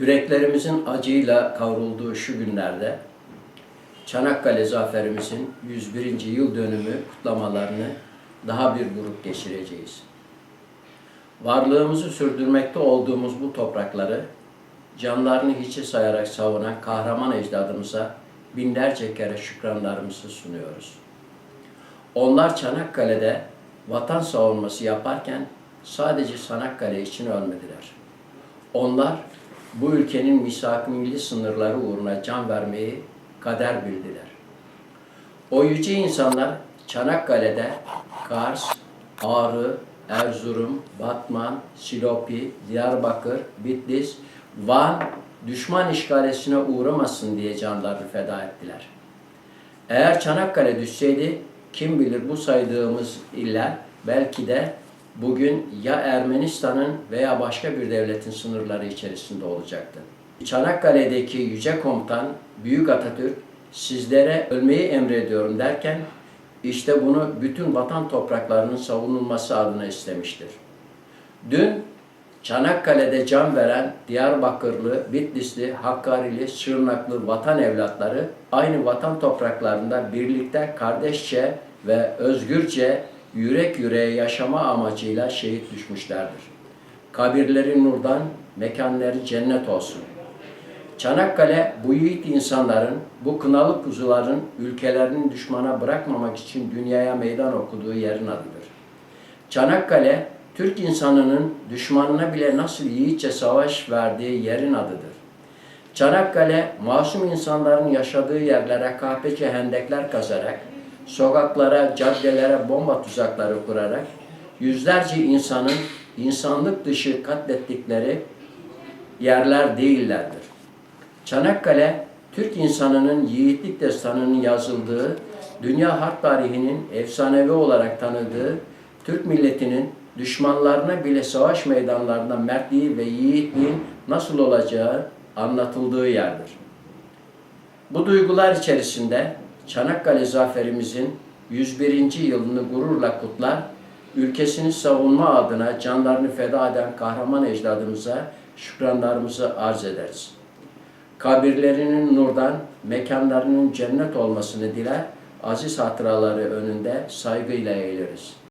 Yüreklerimizin acıyla kavrulduğu şu günlerde Çanakkale zaferimizin 101. yıl dönümü kutlamalarını daha bir grup geçireceğiz. Varlığımızı sürdürmekte olduğumuz bu toprakları canlarını hiçe sayarak savunan kahraman ecdadımıza binlerce kere şükranlarımızı sunuyoruz. Onlar Çanakkale'de vatan savunması yaparken sadece Çanakkale için ölmediler. Onlar bu ülkenin misak-ı milli sınırları uğruna can vermeyi kader bildiler. O yüce insanlar Çanakkale'de Kars, Ağrı, Erzurum, Batman, Silopi, Diyarbakır, Bitlis, Van düşman işgalesine uğramasın diye canlarını feda ettiler. Eğer Çanakkale düşseydi kim bilir bu saydığımız iller belki de bugün ya Ermenistan'ın veya başka bir devletin sınırları içerisinde olacaktı. Çanakkale'deki yüce komutan Büyük Atatürk sizlere ölmeyi emrediyorum derken işte bunu bütün vatan topraklarının savunulması adına istemiştir. Dün Çanakkale'de can veren Diyarbakırlı, Bitlisli, Hakkarili, Şırnaklı vatan evlatları aynı vatan topraklarında birlikte kardeşçe ve özgürce yürek yüreğe yaşama amacıyla şehit düşmüşlerdir. Kabirleri nurdan, mekanları cennet olsun. Çanakkale bu yiğit insanların, bu kınalı kuzuların ülkelerini düşmana bırakmamak için dünyaya meydan okuduğu yerin adıdır. Çanakkale, Türk insanının düşmanına bile nasıl yiğitçe savaş verdiği yerin adıdır. Çanakkale, masum insanların yaşadığı yerlere kahpece hendekler kazarak, sokaklara, caddelere bomba tuzakları kurarak, yüzlerce insanın insanlık dışı katlettikleri yerler değillerdir. Çanakkale, Türk insanının yiğitlik destanının yazıldığı, dünya harp tarihinin efsanevi olarak tanıdığı, Türk milletinin düşmanlarına bile savaş meydanlarında mertliği ve yiğitliğin nasıl olacağı anlatıldığı yerdir. Bu duygular içerisinde Çanakkale zaferimizin 101. yılını gururla kutlar, ülkesini savunma adına canlarını feda eden kahraman ecdadımıza şükranlarımızı arz ederiz. Kabirlerinin nurdan, mekanlarının cennet olmasını diler, aziz hatıraları önünde saygıyla eğiliriz.